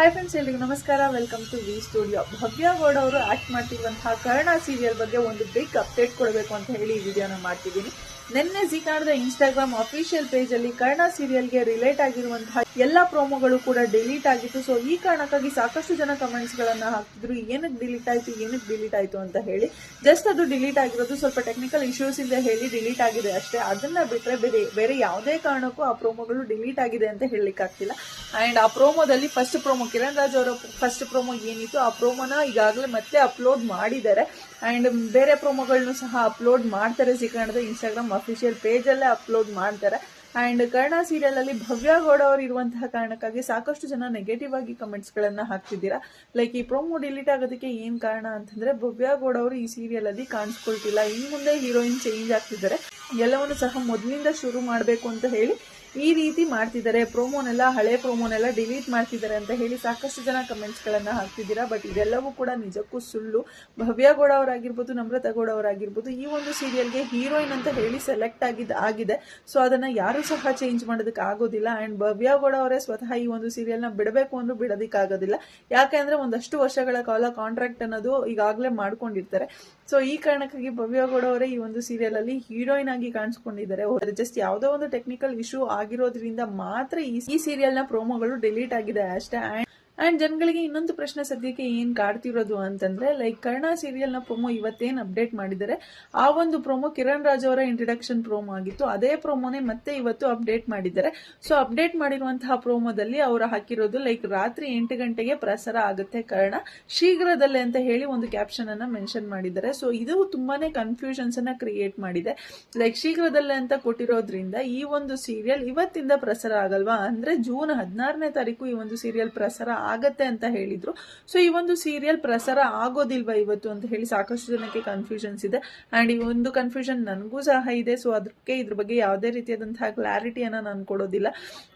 Hi friends ಎಲ್ರಿಗೂ ನಮಸ್ಕಾರ. Welcome to V studio Bhavya Gowda ಅವರು ಆಕ್ಟ್ ಮಾಡ್ತಿರುವಂತಹ ಕರ್ಣ ಸೀರಿಯಲ್ ಬಗ್ಗೆ ಒಂದು ಬಿಗ್ ಅಪ್ಡೇಟ್ ಕೊಡಬೇಕು ಅಂತ ಹೇಳಿ ಈ ವಿಡಿಯೋನ ಮಾಡ್ತಿದ್ದೀನಿ. ನಿನ್ನೆ ಜಿ ಕನ್ನಡದ ಇನ್ಸ್ಟಾಗ್ರಾಮ್ ಅಫಿಷಿಯಲ್ ಪೇಜ್ ಅಲ್ಲಿ ಕರ್ಣ ಸೀರಿಯಲ್ಗೆ ರಿಲೇಟ್ ಆಗಿರುವಂತಹ ಎಲ್ಲಾ ಪ್ರೋಮೋಗಳು ಕೂಡ ಡಿಲೀಟ್ ಆಗಿತ್ತು. ಸೊ ಈ ಕಾರಣಕ್ಕಾಗಿ ಸಾಕಷ್ಟು ಜನ ಕಮೆಂಟ್ಸ್ ಗಳನ್ನ ಹಾಕ್ತಿದ್ರು. ಏನಕ್ಕೆ ಡಿಲೀಟ್ ಆಯ್ತು ಏನಕ್ಕೆ ಡಿಲೀಟ್ ಆಯ್ತು ಅಂತ ಹೇಳಿ. ಜಸ್ಟ್ ಅದು ಡಿಲೀಟ್ ಆಗಿರೋದು ಸ್ವಲ್ಪ ಟೆಕ್ನಿಕಲ್ ಇಶ್ಯೂಸ್ ಇಂದ ಹೇಳಿ ಡಿಲೀಟ್ ಆಗಿದೆ ಅಷ್ಟೇ. ಅದನ್ನ ಬಿಟ್ಟರೆ ಬೇರೆ ಬೇರೆ ಯಾವುದೇ ಕಾರಣಕ್ಕೂ ಆ ಪ್ರೋಮೋಗಳು ಡಿಲೀಟ್ ಆಗಿದೆ ಅಂತ ಹೇಳಲಿಕ್ಕೆ ಆಗ್ತಿಲ್ಲ. ಅಂಡ್ ಆ ಪ್ರೋಮೋದಲ್ಲಿ ಫಸ್ಟ್ ಪ್ರೋಮೋ ಕಿರಣ್ ರಾಜ್ ಅವರ ಫಸ್ಟ್ ಪ್ರೋಮೋ ಏನಿತ್ತು, ಆ ಪ್ರೋಮೋನ ಈಗಾಗಲೇ ಮತ್ತೆ ಅಪ್ಲೋಡ್ ಮಾಡಿದ್ದಾರೆ. ಅಂಡ್ ಬೇರೆ ಪ್ರೋಮೋಗಳನ್ನು ಸಹ ಅಪ್ಲೋಡ್ ಮಾಡ್ತಾರೆ ಜಿ ಕನ್ನಡದ ಇನ್ಸ್ಟಾಗ್ರಾಮ್ ಅಫಿಷಿಯಲ್ ಪೇಜಲ್ಲೇ ಅಪ್ಲೋಡ್ ಮಾಡ್ತಾರೆ. ಆ್ಯಂಡ್ ಕರ್ಣ ಸೀರಿಯಲ್ ಅಲ್ಲಿ ಭವ್ಯ ಗೌಡ ಅವರು ಇರುವಂತಹ ಕಾರಣಕ್ಕಾಗಿ ಸಾಕಷ್ಟು ಜನ ನೆಗೆಟಿವ್ ಆಗಿ ಕಮೆಂಟ್ಸ್ಗಳನ್ನು ಹಾಕ್ತಿದ್ದೀರಾ? ಲೈಕ್ ಈ ಪ್ರೊಮೋ ಡಿಲೀಟ್ ಆಗೋದಕ್ಕೆ ಏನು ಕಾರಣ ಅಂತಂದ್ರೆ ಭವ್ಯ ಗೌಡ ಅವರು ಈ ಸೀರಿಯಲ್ ಅಲ್ಲಿ ಕಾಣಿಸ್ಕೊಳ್ತಿಲ್ಲ. ಇನ್ನು ಮುಂದೆ ಹೀರೋಯಿನ್ ಚೇಂಜ್ ಆಗ್ತಿದ್ದಾರೆ. ಎಲ್ಲವನ್ನು ಸಹ ಮೊದಲಿಂದ ಶುರು ಮಾಡಬೇಕು ಅಂತ ಹೇಳಿ ಈ ರೀತಿ ಮಾಡ್ತಿದ್ದಾರೆ. ಪ್ರೋಮೋನೆಲ್ಲ, ಹಳೆ ಪ್ರೋಮೋನೆಲ್ಲ ಡಿಲೀಟ್ ಮಾಡ್ತಿದ್ದಾರೆ ಅಂತ ಹೇಳಿ ಸಾಕಷ್ಟು ಜನ ಕಮೆಂಟ್ಸ್ಗಳನ್ನು ಹಾಕ್ತಿದ್ದೀರಾ. ಬಟ್ ಇದೆಲ್ಲವೂ ಕೂಡ ನಿಜಕ್ಕೂ ಸುಳ್ಳು. ಭವ್ಯ ಗೌಡ ಅವರಾಗಿರ್ಬೋದು, ನಮ್ರತಾ ಗೌಡ ಅವರಾಗಿರ್ಬೋದು, ಈ ಒಂದು ಸೀರಿಯಲ್ಗೆ ಹೀರೋಯಿನ್ ಅಂತ ಹೇಳಿ ಸೆಲೆಕ್ಟ್ ಆಗಿದ್ದು ಆಗಿದೆ. ಸೊ ಅದನ್ನ ಯಾರು ಸಹ ಚೇಂಜ್ ಮಾಡೋದಕ್ಕೆ ಆಗೋದಿಲ್ಲ. ಅಂಡ್ ಭವ್ಯ ಗೌಡ ಅವರೇ ಸ್ವತಃ ಈ ಒಂದು ಸೀರಿಯಲ್ನ ಬಿಡಬೇಕು ಅಂದ್ರೂ ಬಿಡೋದಕ್ಕಾಗೋದಿಲ್ಲ. ಯಾಕೆಂದ್ರೆ ಒಂದಷ್ಟು ವರ್ಷಗಳ ಕಾಲ ಕಾಂಟ್ರಾಕ್ಟ್ ಅನ್ನೋದು ಈಗಾಗಲೇ ಮಾಡ್ಕೊಂಡಿರ್ತಾರೆ. ಸೊ ಈ ಕಾರಣಕ್ಕಾಗಿ ಭವ್ಯ ಗೌಡ ಅವರೇ ಈ ಒಂದು ಸೀರಿಯಲ್ ಅಲ್ಲಿ ಹೀರೋಯಿನ್ ಆಗಿ ಕಾಣಿಸ್ಕೊಂಡಿದ್ದಾರೆ. ಜಸ್ಟ್ ಯಾವುದೋ ಒಂದು ಟೆಕ್ನಿಕಲ್ ಇಶ್ಯೂ ಆಗಿರೋದ್ರಿಂದ ಮಾತ್ರ ಈ- ಈ ಸೀರಿಯಲ್ನ ಪ್ರೋಮೋಗಳು ಡಿಲೀಟ್ ಆಗಿದೆ. ಅಷ್ಟೇ. ಅಂಡ್ ಜನಗಳಿಗೆ ಇನ್ನೊಂದು ಪ್ರಶ್ನೆ ಸದ್ಯಕ್ಕೆ ಏನ್ ಕಾಡ್ತಿರೋದು ಅಂತಂದ್ರೆ ಲೈಕ್ ಕರ್ಣ ಸೀರಿಯಲ್ನ ಪ್ರೊಮೋ ಇವತ್ತೇನ್ ಅಪ್ಡೇಟ್ ಮಾಡಿದ್ದಾರೆ? ಆ ಒಂದು ಪ್ರೊಮೋ ಕಿರಣ್ ರಾಜ್ ಅವರ ಇಂಟ್ರಡಕ್ಷನ್ ಪ್ರೊಮೋ ಆಗಿತ್ತು. ಅದೇ ಪ್ರೊಮೋನೇ ಮತ್ತೆ ಇವತ್ತು ಅಪ್ಡೇಟ್ ಮಾಡಿದ್ದಾರೆ. ಸೊ ಅಪ್ಡೇಟ್ ಮಾಡಿರುವಂತಹ ಪ್ರೊಮೋದಲ್ಲಿ ಅವರು ಹಾಕಿರೋದು ಲೈಕ್ ರಾತ್ರಿ ಎಂಟು ಗಂಟೆಗೆ ಪ್ರಸಾರ ಆಗುತ್ತೆ ಕರ್ಣ. ಶೀಘ್ರದಲ್ಲೇ ಅಂತ ಹೇಳಿ ಒಂದು ಕ್ಯಾಪ್ಷನ್ ಅನ್ನ ಮೆನ್ಷನ್ ಮಾಡಿದ್ದಾರೆ. ಸೊ ಇದು ತುಂಬಾನೇ ಕನ್ಫ್ಯೂಷನ್ಸ್ ಅನ್ನ ಕ್ರಿಯೇಟ್ ಮಾಡಿದೆ. ಲೈಕ್ ಶೀಘ್ರದಲ್ಲೇ ಅಂತ ಕೊಟ್ಟಿರೋದ್ರಿಂದ ಈ ಒಂದು ಸೀರಿಯಲ್ ಇವತ್ತಿಂದ ಪ್ರಸಾರ ಆಗಲ್ವಾ? ಅಂದ್ರೆ ಜೂನ್ ಹದಿನಾರನೇ ತಾರೀಕು ಈ ಒಂದು ಸೀರಿಯಲ್ ಪ್ರಸಾರ ಆಗತ್ತೆ ಅಂತ ಹೇಳಿದ್ರು. ಸೊ ಈ ಒಂದು ಸೀರಿಯಲ್ ಪ್ರಸಾರ ಆಗೋದಿಲ್ವಾ ಇವತ್ತು ಅಂತ ಹೇಳಿ ಸಾಕಷ್ಟು ಜನಕ್ಕೆ ಕನ್ಫ್ಯೂಷನ್ಸ್ ಇದೆ. ಅಂಡ್ ಈ ಒಂದು ಕನ್ಫ್ಯೂಷನ್ ನನಗೂ ಸಹ ಇದೆ. ಸೊ ಅದಕ್ಕೆ ಇದ್ರ ಬಗ್ಗೆ ಯಾವುದೇ ರೀತಿಯಾದಂತಹ ಕ್ಲಾರಿಟಿಯನ್ನು ನಾನು ಕೊಡೋದಿಲ್ಲ.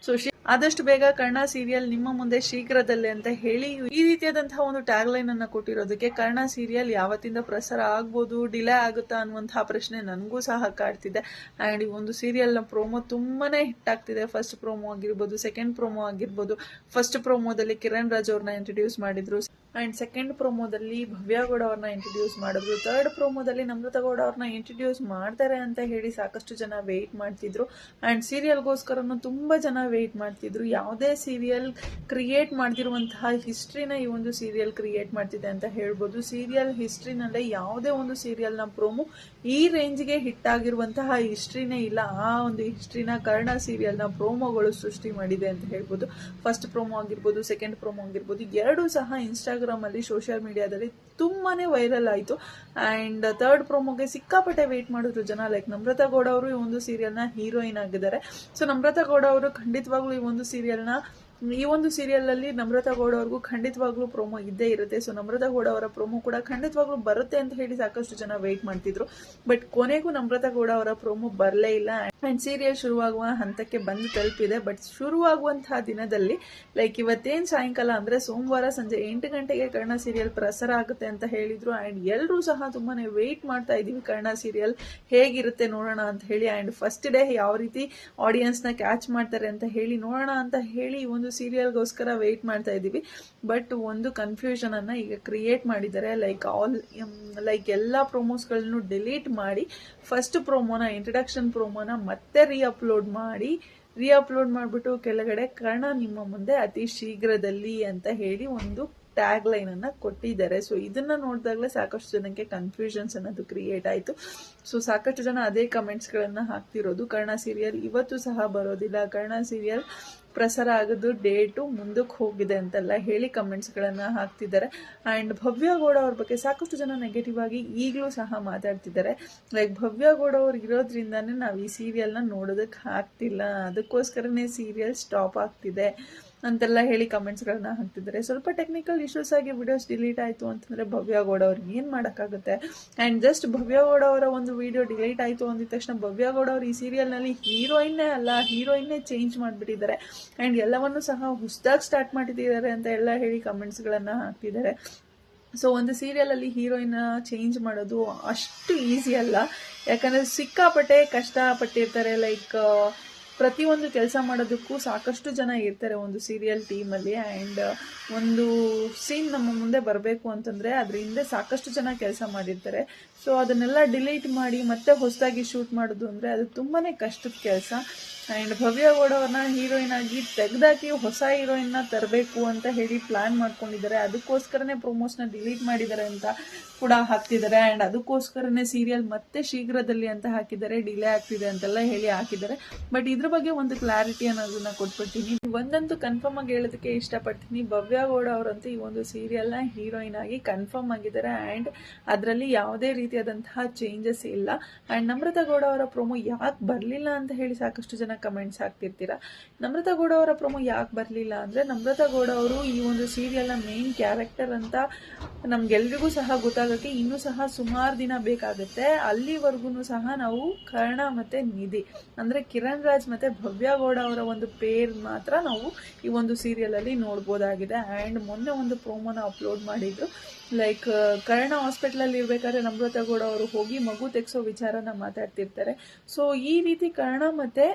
ಸೊ ಆದಷ್ಟು ಬೇಗ ಕರ್ಣ ಸೀರಿಯಲ್ ನಿಮ್ಮ ಮುಂದೆ ಶೀಘ್ರದಲ್ಲೇ ಅಂತ ಹೇಳಿ ಈ ರೀತಿಯಾದಂತಹ ಒಂದು ಟ್ಯಾಗ್ ಲೈನ್ ಅನ್ನ ಕೊಟ್ಟಿರೋದಕ್ಕೆ ಕರ್ಣ ಸೀರಿಯಲ್ ಯಾವತ್ತಿಂದ ಪ್ರಸಾರ ಆಗ್ಬೋದು ಡಿಲೇ ಆಗುತ್ತಾ ಅನ್ನುವಂತಹ ಪ್ರಶ್ನೆ ನನಗೂ ಸಹ ಕಾಡ್ತಿದೆ. ಆ್ಯಂಡ್ ಈ ಒಂದು ಸೀರಿಯಲ್ನ ಪ್ರೋಮೋ ತುಂಬಾನೇ ಹಿಟ್ ಆಗ್ತಿದೆ. ಫಸ್ಟ್ ಪ್ರೋಮೋ ಆಗಿರ್ಬೋದು ಸೆಕೆಂಡ್ ಪ್ರೋಮೋ ಆಗಿರ್ಬೋದು. ಫಸ್ಟ್ ಪ್ರೋಮೋದಲ್ಲಿ ಕಿರಣ್ ರಾಜ್ ಅವ್ರನ್ನ ಇಂಟ್ರೊಡ್ಯೂಸ್ ಮಾಡಿದ್ರು. ಅಂಡ್ ಸೆಕೆಂಡ್ ಪ್ರೋಮೋದಲ್ಲಿ ಭವ್ಯ ಗೌಡ ಅವ್ರನ್ನ ಇಂಟ್ರೊಡ್ಯೂಸ್ ಮಾಡಿದ್ರು. ಥರ್ಡ್ ಪ್ರೋಮೋದಲ್ಲಿ ನಮ್ರತಾ ಗೌಡ ಅವ್ರನ್ನ ಇಂಟ್ರೊಡ್ಯೂಸ್ ಮಾಡ್ತಾರೆ ಅಂತ ಹೇಳಿ ಸಾಕಷ್ಟು ಜನ ವೆಯ್ಟ್ ಮಾಡ್ತಿದ್ರು. ಆ್ಯಂಡ್ ಸೀರಿಯಲ್ಗೋಸ್ಕರನೂ ತುಂಬ ಜನ ವೆಯ್ಟ್ ಮಾಡ್ತಿದ್ರು. ಯಾವುದೇ ಸೀರಿಯಲ್ ಕ್ರಿಯೇಟ್ ಮಾಡ್ತಿರುವಂತಹ ಹಿಸ್ಟ್ರಿನ ಈ ಒಂದು ಸೀರಿಯಲ್ ಕ್ರಿಯೇಟ್ ಮಾಡ್ತಿದೆ ಅಂತ ಹೇಳ್ಬೋದು. ಸೀರಿಯಲ್ ಹಿಸ್ಟ್ರಿನಲ್ಲೇ ಯಾವುದೇ ಒಂದು ಸೀರಿಯಲ್ನ ಪ್ರೋಮೋ ಈ ರೇಂಜ್ಗೆ ಹಿಟ್ ಆಗಿರುವಂತಹ ಹಿಸ್ಟ್ರಿನೇ ಇಲ್ಲ. ಆ ಒಂದು ಹಿಸ್ಟ್ರಿನ ಕರ್ಣ ಸೀರಿಯಲ್ನ ಪ್ರೋಮೋಗಳು ಸೃಷ್ಟಿ ಮಾಡಿದೆ ಅಂತ ಹೇಳ್ಬೋದು. ಫಸ್ಟ್ ಪ್ರೋಮೋ ಆಗಿರ್ಬೋದು ಸೆಕೆಂಡ್ ಪ್ರೋಮೋ ಆಗಿರ್ಬೋದು, ಎರಡೂ ಸಹ ಇನ್ಸ್ಟಾಗ್ರಾಮ್ ಅಲ್ಲಿ ಸೋಷಿಯಲ್ ಮೀಡಿಯಾದಲ್ಲಿ ತುಂಬಾನೇ ವೈರಲ್ ಆಯ್ತು. ಅಂಡ್ ಥರ್ಡ್ ಪ್ರೊಮೋಗೆ ಸಿಕ್ಕಾಪಟ್ಟೆ ವೇಟ್ ಮಾಡಿದ್ರು ಜನ ಲೈಕ್ ನಮ್ರತಾ ಗೌಡ ಅವರು ಈ ಒಂದು ಸೀರಿಯಲ್ನ ಹೀರೋಯಿನ್ ಆಗಿದ್ದಾರೆ. ಸೊ ನಮ್ರತಾ ಗೌಡ ಅವರು ಖಂಡಿತವಾಗ್ಲೂ ಈ ಒಂದು ಸೀರಿಯಲ್ನ ಈ ಒಂದು ಸೀರಿಯಲ್ ಅಲ್ಲಿ ನಮ್ರತಾ ಗೌಡ ಅವ್ರಿಗೂ ಖಂಡಿತವಾಗ್ಲೂ ಪ್ರೋಮೋ ಇದ್ದೇ ಇರುತ್ತೆ. ಸೊ ನಮ್ರತಾ ಗೌಡ ಅವರ ಪ್ರೋಮೋ ಕೂಡ ಖಂಡಿತವಾಗ್ಲೂ ಬರುತ್ತೆ ಅಂತ ಹೇಳಿ ಸಾಕಷ್ಟು ಜನ ವೆಯ್ಟ್ ಮಾಡ್ತಿದ್ರು. ಬಟ್ ಕೊನೆಗೂ ನಮ್ರತಾ ಗೌಡ ಅವರ ಪ್ರೋಮೋ ಬರಲೇ ಇಲ್ಲ. ಅಂಡ್ ಸೀರಿಯಲ್ ಶುರುವಾಗುವ ಹಂತಕ್ಕೆ ಬಂದು ತಲುಪಿದೆ. ಬಟ್ ಶುರುವಾಗುವಂತಹ ದಿನದಲ್ಲಿ ಲೈಕ್ ಇವತ್ತೇನ್ ಸಾಯಂಕಾಲ ಅಂದ್ರೆ ಸೋಮವಾರ ಸಂಜೆ ಎಂಟು ಗಂಟೆಗೆ ಕರ್ಣ ಸೀರಿಯಲ್ ಪ್ರಸಾರ ಆಗುತ್ತೆ ಅಂತ ಹೇಳಿದ್ರು. ಅಂಡ್ ಎಲ್ಲರೂ ಸಹ ತುಂಬಾನೇ ವೆಯ್ಟ್ ಮಾಡ್ತಾ ಇದೀವಿ ಕರ್ಣ ಸೀರಿಯಲ್ ಹೇಗಿರುತ್ತೆ ನೋಡೋಣ ಅಂತ ಹೇಳಿ. ಅಂಡ್ ಫಸ್ಟ್ ಡೇ ಯಾವ ರೀತಿ ಆಡಿಯನ್ಸ್ನ ಕ್ಯಾಚ್ ಮಾಡ್ತಾರೆ ಅಂತ ಹೇಳಿ ನೋಡೋಣ ಅಂತ ಹೇಳಿ ಈ ಒಂದು ಸೀರಿಯಲ್ಗೋಸ್ಕರ ವೆಯ್ಟ್ ಮಾಡ್ತಾ ಇದ್ದೀವಿ. ಬಟ್ ಒಂದು ಕನ್ಫ್ಯೂಷನನ್ನು ಈಗ ಕ್ರಿಯೇಟ್ ಮಾಡಿದ್ದಾರೆ. ಲೈಕ್ ಆಲ್ ಲೈಕ್ ಎಲ್ಲ ಪ್ರೊಮೋಸ್ಗಳನ್ನು ಡಿಲೀಟ್ ಮಾಡಿ ಫಸ್ಟ್ ಪ್ರೋಮೋನ ಇಂಟ್ರಡಕ್ಷನ್ ಪ್ರೋಮೋನ ಮತ್ತೆ ರೀಅಪ್ಲೋಡ್ ಮಾಡಿ ರೀಅಪ್ಲೋಡ್ ಮಾಡಿಬಿಟ್ಟು ಕೆಳಗಡೆ ಕರ್ಣ ನಿಮ್ಮ ಮುಂದೆ ಅತಿ ಶೀಘ್ರದಲ್ಲಿ ಅಂತ ಹೇಳಿ ಒಂದು ಟ್ಯಾಗ್ ಲೈನ್ ಅನ್ನ ಕೊಟ್ಟಿದ್ದಾರೆ. ಸೊ ಇದನ್ನ ನೋಡಿದಾಗಲೇ ಸಾಕಷ್ಟು ಜನಕ್ಕೆ ಕನ್ಫ್ಯೂಷನ್ಸ್ ಅನ್ನೋದು ಕ್ರಿಯೇಟ್ ಆಯಿತು. ಸೊ ಸಾಕಷ್ಟು ಜನ ಅದೇ ಕಮೆಂಟ್ಸ್ಗಳನ್ನು ಹಾಕ್ತಿರೋದು. ಕರ್ಣ ಸೀರಿಯಲ್ ಇವತ್ತು ಸಹ ಬರೋದಿಲ್ಲ. ಕರ್ಣ ಸೀರಿಯಲ್ ಪ್ರಸಾರ ಆಗೋದು ಡೇಟು ಮುಂದಕ್ಕೆ ಹೋಗಿದೆ ಅಂತೆಲ್ಲ ಹೇಳಿ ಕಮೆಂಟ್ಸ್ಗಳನ್ನು ಹಾಕ್ತಿದ್ದಾರೆ. ಆ್ಯಂಡ್ ಭವ್ಯ ಗೌಡ ಅವ್ರ ಬಗ್ಗೆ ಸಾಕಷ್ಟು ಜನ ನೆಗೆಟಿವ್ ಆಗಿ ಈಗಲೂ ಸಹ ಮಾತಾಡ್ತಿದ್ದಾರೆ. ಲೈಕ್ ಭವ್ಯ ಗೌಡ ಅವ್ರು ಇರೋದ್ರಿಂದನೇ ನಾವು ಈ ಸೀರಿಯಲ್ನ ನೋಡೋದಕ್ಕೆ ಆಗ್ತಿಲ್ಲ. ಅದಕ್ಕೋಸ್ಕರನೇ ಸೀರಿಯಲ್ ಸ್ಟಾಪ್ ಆಗ್ತಿದೆ. ಅಂತೆಲ್ಲ ಹೇಳಿ ಕಮೆಂಟ್ಸ್ಗಳನ್ನ ಹಾಕ್ತಿದ್ದಾರೆ. ಸ್ವಲ್ಪ ಟೆಕ್ನಿಕಲ್ ಇಶ್ಯೂಸ್ ಆಗಿ ವಿಡಿಯೋಸ್ ಡಿಲೀಟ್ ಆಯಿತು ಅಂತಂದರೆ ಭವ್ಯ ಗೌಡ ಅವ್ರಿಗೆ ಏನು ಮಾಡೋಕ್ಕಾಗುತ್ತೆ? ಆ್ಯಂಡ್ ಜಸ್ಟ್ ಭವ್ಯ ಗೌಡ ಅವರ ಒಂದು ವಿಡಿಯೋ ಡಿಲೀಟ್ ಆಯಿತು ಅಂದಿದ ತಕ್ಷಣ ಭವ್ಯ ಗೌಡ ಅವರು ಈ ಸೀರಿಯಲ್ನಲ್ಲಿ ಹೀರೋಯಿನ್ನೇ ಅಲ್ಲ ಹೀರೋಯಿನ್ನೇ ಚೇಂಜ್ ಮಾಡಿಬಿಟ್ಟಿದ್ದಾರೆ. ಆ್ಯಂಡ್ ಎಲ್ಲವನ್ನು ಸಹ ಹೊಸದಾಗಿ ಸ್ಟಾರ್ಟ್ ಮಾಡಿದ್ದಾರೆ ಅಂತ ಎಲ್ಲ ಹೇಳಿ ಕಮೆಂಟ್ಸ್ಗಳನ್ನು ಹಾಕ್ತಿದ್ದಾರೆ. ಸೊ ಒಂದು ಸೀರಿಯಲಲ್ಲಿ ಹೀರೋಯಿನ್ನ ಚೇಂಜ್ ಮಾಡೋದು ಅಷ್ಟು ಈಸಿ ಅಲ್ಲ. ಯಾಕಂದರೆ ಸಿಕ್ಕಾಪಟ್ಟೆ ಕಷ್ಟಪಟ್ಟಿರ್ತಾರೆ ಲೈಕ್ ಪ್ರತಿಯೊಂದು ಕೆಲಸ ಮಾಡೋದಕ್ಕೂ ಸಾಕಷ್ಟು ಜನ ಇರ್ತಾರೆ ಒಂದು ಸೀರಿಯಲ್ ಟೀಮಲ್ಲಿ ಆ್ಯಂಡ್ ಒಂದು ಸೀನ್ ನಮ್ಮ ಮುಂದೆ ಬರಬೇಕು ಅಂತಂದರೆ ಅದ್ರ ಹಿಂದೆ ಸಾಕಷ್ಟು ಜನ ಕೆಲಸ ಮಾಡಿರ್ತಾರೆ. ಸೊ ಅದನ್ನೆಲ್ಲ ಡಿಲೀಟ್ ಮಾಡಿ ಮತ್ತೆ ಹೊಸದಾಗಿ ಶೂಟ್ ಮಾಡೋದು ಅಂದರೆ ಅದು ತುಂಬಾ ಕಷ್ಟದ ಕೆಲಸ. ಆ್ಯಂಡ್ ಭವ್ಯ ಗೌಡ ಅವ್ರನ್ನ ಹೀರೋಯಿನ್ ಆಗಿ ತೆಗೆದಾಕಿ ಹೊಸ ಹೀರೋಯಿನ್ನ ತರಬೇಕು ಅಂತ ಹೇಳಿ ಪ್ಲ್ಯಾನ್ ಮಾಡ್ಕೊಂಡಿದ್ದಾರೆ. ಅದಕ್ಕೋಸ್ಕರನೇ ಪ್ರೊಮೋಸ್ನ ಡಿಲೀಟ್ ಮಾಡಿದ್ದಾರೆ ಅಂತ ಕೂಡ ಹಾಕ್ತಿದ್ದಾರೆ. ಆ್ಯಂಡ್ ಅದಕ್ಕೋಸ್ಕರನೇ ಸೀರಿಯಲ್ ಮತ್ತೆ ಶೀಘ್ರದಲ್ಲಿ ಅಂತ ಹಾಕಿದ್ದಾರೆ. ಡಿಲೇ ಆಗ್ತಿದೆ ಅಂತೆಲ್ಲ ಹೇಳಿ ಹಾಕಿದ್ದಾರೆ. ಬಟ್ ಇದ್ರ ಬಗ್ಗೆ ಒಂದು ಕ್ಲಾರಿಟಿ ಅನ್ನೋದನ್ನ ಕೊಟ್ಬಿಡ್ತೀನಿ. ಒಂದಂತೂ ಕನ್ಫರ್ಮ್ ಆಗಿ ಹೇಳೋದಕ್ಕೆ ಇಷ್ಟಪಡ್ತೀನಿ. ಭವ್ಯ ಗೌಡ ಅವರಂತೂ ಈ ಒಂದು ಸೀರಿಯಲ್ನ ಹೀರೋಯಿನ್ ಆಗಿ ಕನ್ಫರ್ಮ್ ಆಗಿದ್ದಾರೆ. ಆ್ಯಂಡ್ ಅದರಲ್ಲಿ ಯಾವುದೇ ರೀತಿಯಾದಂತಹ ಚೇಂಜಸ್ ಇಲ್ಲ. ಆ್ಯಂಡ್ ನಮ್ರತಾ ಗೌಡ ಅವರ ಪ್ರೊಮೋ ಯಾಕೆ ಬರಲಿಲ್ಲ ಅಂತ ಹೇಳಿ ಸಾಕಷ್ಟು ಜನ ಕಮೆಂಟ್ಸ್ ಹಾಕ್ತಿರ್ತೀರಾ? ನಮ್ರತಾ ಗೌಡ ಅವರ ಪ್ರೊಮೋ ಯಾಕೆ ಬರಲಿಲ್ಲ ಅಂದರೆ, ನಮ್ರತಾ ಗೌಡ ಅವರು ಈ ಒಂದು ಸೀರಿಯಲ್ನ ಮೇನ್ ಕ್ಯಾರೆಕ್ಟರ್ ಅಂತ ನಮ್ಗೆಲ್ರಿಗೂ ಸಹ ಗೊತ್ತಾಗೋಕ್ಕೆ ಇನ್ನೂ ಸಹ ಸುಮಾರು ದಿನ ಬೇಕಾಗುತ್ತೆ. ಅಲ್ಲಿವರೆಗೂ ಸಹ ನಾವು ಕರ್ಣ ಮತ್ತು ನಿಧಿ, ಅಂದರೆ ಕಿರಣ್ ರಾಜ್ ಮತ್ತು ಭವ್ಯ ಗೌಡ ಅವರ ಒಂದು ಪೇರ್ ಮಾತ್ರ ನಾವು ಈ ಒಂದು ಸೀರಿಯಲಲ್ಲಿ ನೋಡ್ಬೋದಾಗಿದೆ. ಆ್ಯಂಡ್ ಮೊನ್ನೆ ಒಂದು ಪ್ರೋಮೋನ ಅಪ್ಲೋಡ್ ಮಾಡಿದ್ರು ಲೈಕ್ ಕರ್ಣ ಹಾಸ್ಪಿಟ್ಲಲ್ಲಿ ಇರ್ಬೇಕಾದ್ರೆ ನಮ್ರತಾ ಗೌಡ ಅವರು ಹೋಗಿ ಮಗು ತೆಗ್ಸೋ ವಿಚಾರನ ಮಾತಾಡ್ತಿರ್ತಾರೆ. ಸೊ ಈ ರೀತಿ ಕರ್ಣ ಮತ್ತು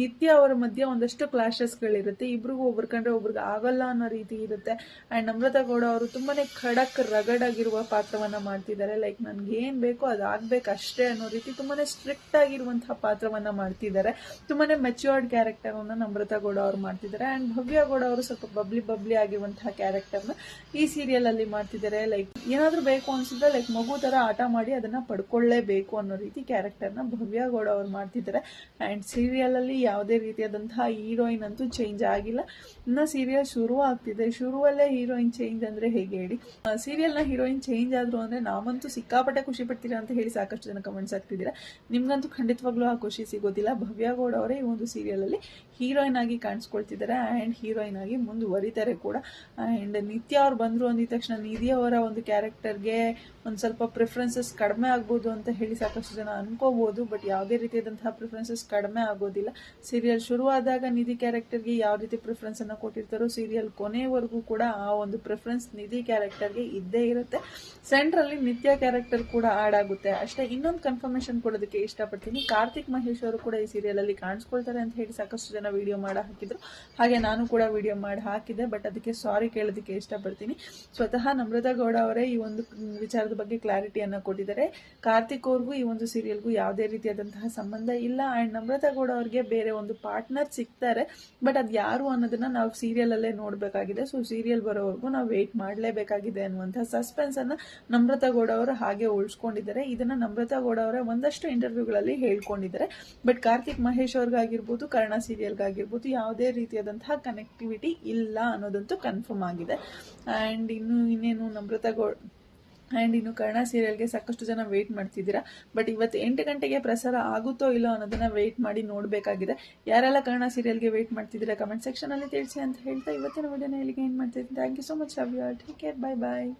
ನಿತ್ಯ ಅವರ ಮಧ್ಯೆ ಒಂದಷ್ಟು ಕ್ಲಾಶಸ್ಗಳಿರುತ್ತೆ ಇಬ್ರಿಗೂ ಒಬ್ರು ಕಂಡ್ರೆ ಒಬ್ರಿಗೆ ಆಗಲ್ಲ ಅನ್ನೋ ರೀತಿ ಇರುತ್ತೆ. ಆ್ಯಂಡ್ ನಮ್ರತಾ ಗೌಡ ಅವರು ತುಂಬಾ ಖಡಕ್, ರಗಡಾಗಿರುವ ಪಾತ್ರವನ್ನ ಮಾಡ್ತಿದ್ದಾರೆ. ಲೈಕ್ ನನಗೆ ಏನು ಬೇಕೋ ಅದು ಆಗ್ಬೇಕು ಅಷ್ಟೇ ಅನ್ನೋ ರೀತಿ ತುಂಬಾ ಸ್ಟ್ರಿಕ್ಟ್ ಆಗಿರುವಂತಹ ಪಾತ್ರವನ್ನ ಮಾಡ್ತಿದ್ದಾರೆ. ತುಂಬಾ ಮೆಚ್ಯೂರ್ಡ್ ಕ್ಯಾರೆಕ್ಟರನ್ನು ನಮ್ರತಾ ಗೌಡ ಅವರು ಮಾಡ್ತಿದ್ದಾರೆ. ಆ್ಯಂಡ್ ಭವ್ಯ ಗೌಡ ಅವರು ಸ್ವಲ್ಪ ಬಬ್ಲಿ ಬಬ್ಲಿ ಆಗಿರುವಂತಹ ಕ್ಯಾರೆಕ್ಟರ್ನ ಈ ಸೀರಿಯಲ್ ಅಲ್ಲಿ ಮಾಡ್ತಿದ್ದಾರೆ. ಲೈಕ್ ಏನಾದರೂ ಬೇಕು ಅನ್ಸಿದ್ರೆ ಲೈಕ್ ಮಗು ತರ ಆಟ ಮಾಡಿ ಅದನ್ನ ಪಡ್ಕೊಳ್ಳೇಬೇಕು ಅನ್ನೋ ರೀತಿ ಕ್ಯಾರೆಕ್ಟರ್ನ ಭವ್ಯ ಗೌಡ ಅವರು ಮಾಡ್ತಿದ್ದಾರೆ. ಆ್ಯಂಡ್ ಸೀರಿಯಲ್ ಅಲ್ಲಿ ಯಾವುದೇ ರೀತಿಯಾದಂತಹ ಹೀರೋಯಿನ್ ಅಂತೂ ಚೇಂಜ್ ಆಗಿಲ್ಲ. ಇನ್ನು ಸೀರಿಯಲ್ ಶುರು ಆಗ್ತಿದೆ. ಶುರುವಲ್ಲೇ ಹೀರೋಯಿನ್ ಚೇಂಜ್ ಅಂದ್ರೆ ಹೇಗೆ ಹೇಳಿ? ಸೀರಿಯಲ್ನ ಹೀರೋಯಿನ್ ಚೇಂಜ್ ಆದ್ರು ಅಂದ್ರೆ ನಾವಂತೂ ಸಿಕ್ಕಾಪಟ್ಟೆ ಖುಷಿ ಪಡ್ತೀರಾ ಅಂತ ಹೇಳಿ ಸಾಕಷ್ಟು ಜನ ಕಮೆಂಟ್ಸ್ ಆಗ್ತಿದ್ದೀರಾ ನಿಮ್ಗಂತೂ ಖಂಡಿತವಾಗ್ಲೂ ಆ ಖುಷಿ ಸಿಗೋದಿಲ್ಲ. ಭವ್ಯ ಗೌಡ ಅವರೇ ಈ ಒಂದು ಸೀರಿಯಲ್ ಅಲ್ಲಿ ಹೀರೋಯಿನ್ ಆಗಿ ಕಾಣಿಸ್ಕೊಳ್ತಿದ್ದಾರೆ ಆ್ಯಂಡ್ ಹೀರೋಯಿನ್ ಆಗಿ ಮುಂದುವರಿತಾರೆ ಕೂಡ. ಆ್ಯಂಡ್ ನಿತ್ಯ ಅವ್ರು ಬಂದರು ಅಂದಿದ ತಕ್ಷಣ ನಿಧಿ ಅವರ ಒಂದು ಕ್ಯಾರೆಕ್ಟರ್ಗೆ ಒಂದು ಸ್ವಲ್ಪ ಪ್ರಿಫರೆನ್ಸಸ್ ಕಡಿಮೆ ಆಗ್ಬೋದು ಅಂತ ಹೇಳಿ ಸಾಕಷ್ಟು ಜನ ಅನ್ಕೋಬೋದು ಬಟ್ ಯಾವುದೇ ರೀತಿಯಾದಂತಹ ಪ್ರಿಫರೆನ್ಸಸ್ ಕಡಿಮೆ ಆಗೋದಿಲ್ಲ. ಸೀರಿಯಲ್ ಶುರುವಾದಾಗ ನಿಧಿ ಕ್ಯಾರೆಕ್ಟರ್ಗೆ ಯಾವ ರೀತಿ ಪ್ರಿಫರೆನ್ಸ್ ಅನ್ನ ಕೊಟ್ಟಿರ್ತಾರೋ ಸೀರಿಯಲ್ ಕೊನೆವರೆಗೂ ಕೂಡ ಆ ಒಂದು ಪ್ರಿಫರೆನ್ಸ್ ನಿಧಿ ಕ್ಯಾರೆಕ್ಟರ್ಗೆ ಇದ್ದೇ ಇರುತ್ತೆ. ಸೆಂಟ್ರಲ್ಲಿ ನಿತ್ಯ ಕ್ಯಾರೆಕ್ಟರ್ ಕೂಡ ಆಡಾಗುತ್ತೆ ಅಷ್ಟೇ, ಇನ್ನೊಂದು ಕನ್ಫರ್ಮೇಶನ್ ಕೊಡೋದಕ್ಕೆ ಇಷ್ಟಪಡ್ತೀನಿ. ಕಾರ್ತಿಕ್ ಮಹೇಶ್ ಅವರು ಕೂಡ ಈ ಸೀರಿಯಲ್ ಅಲ್ಲಿ ಕಾಣಿಸ್ಕೊಳ್ತಾರೆ ಅಂತ ಹೇಳಿ ಸಾಕಷ್ಟು ಜನ ವಿಡಿಯೋ ಮಾಡಿ ಹಾಕಿದ್ರು. ಹಾಗೆ ನಾನು ಕೂಡ ವಿಡಿಯೋ ಮಾಡಿ ಹಾಕಿದೆ ಬಟ್ ಅದಕ್ಕೆ ಸಾರಿ ಕೇಳೋದಕ್ಕೆ ಇಷ್ಟಪಡ್ತೀನಿ. ಸ್ವತಃ ನಮ್ರತಾ ಗೌಡ ಅವರೇ ಈ ಒಂದು ವಿಚಾರದ ಬಗ್ಗೆ ಕ್ಲಾರಿಟಿಯನ್ನು ಕೊಟ್ಟಿದ್ದಾರೆ. ಕಾರ್ತಿಕ್ ಅವ್ರಿಗೂ ಈ ಒಂದು ಸೀರಿಯಲ್ಗೂ ಯಾವುದೇ ರೀತಿಯಾದಂತಹ ಸಂಬಂಧ ಇಲ್ಲ. ಅಂಡ್ ನಮ್ರತಾ ಗೌಡ ಅವ್ರಿಗೆ ಬೇರೆ ಒಂದು ಪಾರ್ಟ್ನರ್ ಸಿಗ್ತಾರೆ ಬಟ್ ಅದು ಯಾರು ಅನ್ನೋದನ್ನ ನಾವು ಸೀರಿಯಲ್ ಅಲ್ಲೇ ನೋಡಬೇಕಾಗಿದೆ. ಸೊ ಸೀರಿಯಲ್ ಬರೋವರೆಗೂ ನಾವು ವೇಟ್ ಮಾಡಲೇಬೇಕಾಗಿದೆ ಅನ್ನುವಂಥ ಸಸ್ಪೆನ್ಸ್ ಅನ್ನ ನಮ್ರತಾ ಗೌಡ ಅವರು ಹಾಗೆ ಉಳಿಸ್ಕೊಂಡಿದ್ದಾರೆ. ಇದನ್ನ ನಮ್ರತಾ ಗೌಡ ಅವರ ಒಂದಷ್ಟು ಇಂಟರ್ವ್ಯೂಗಳಲ್ಲಿ ಹೇಳ್ಕೊಂಡಿದ್ದಾರೆ. ಬಟ್ ಕಾರ್ತಿಕ್ ಮಹೇಶ್ ಅವ್ರಿಗಾಗಿರ್ಬೋದು, ಕರ್ಣ ಸೀರಿಯಲ್ಗಾಗಿರ್ಬೋದು ಯಾವುದೇ ರೀತಿಯಾದಂತಹ ಕನೆಕ್ಟಿವಿಟಿ ಇಲ್ಲ ಅನ್ನೋದಂತೂ ಕನ್ಫರ್ಮ್ ಆಗಿದೆ. ಆ್ಯಂಡ್ ಇನ್ನು ಇನ್ನೇನು ನಮೃತ ಗೌಡ ಆ್ಯಂಡ್ ಇನ್ನು ಕರ್ಣ ಸೀರಿಯಲ್ಗೆ ಸಾಕಷ್ಟು ಜನ ವೆಯ್ಟ್ ಮಾಡ್ತಿದ್ದೀರಾ? ಬಟ್ ಇವತ್ತು ಎಂಟು ಗಂಟೆಗೆ ಪ್ರಸಾರ ಆಗುತ್ತೋ ಇಲ್ಲೋ ಅನ್ನೋದನ್ನು ವೆಯ್ಟ್ ಮಾಡಿ ನೋಡಬೇಕಾಗಿದೆ. ಯಾರೆಲ್ಲ ಕರ್ಣ ಸೀರಿಯಲ್ಗೆ ವೆಯ್ಟ್ ಮಾಡ್ತಿದ್ದೀರಾ? ಕಮೆಂಟ್ ಸೆಕ್ಷನಲ್ಲಿ ತಿಳಿಸಿ ಅಂತ ಹೇಳ್ತಾ ಇವತ್ತಿನ ವಿಡಿಯೋನ ಇಲ್ಲಿಗೆ ಏನು ಮಾಡ್ತಿದ್ದೀನಿ thank you so much you take care bye bye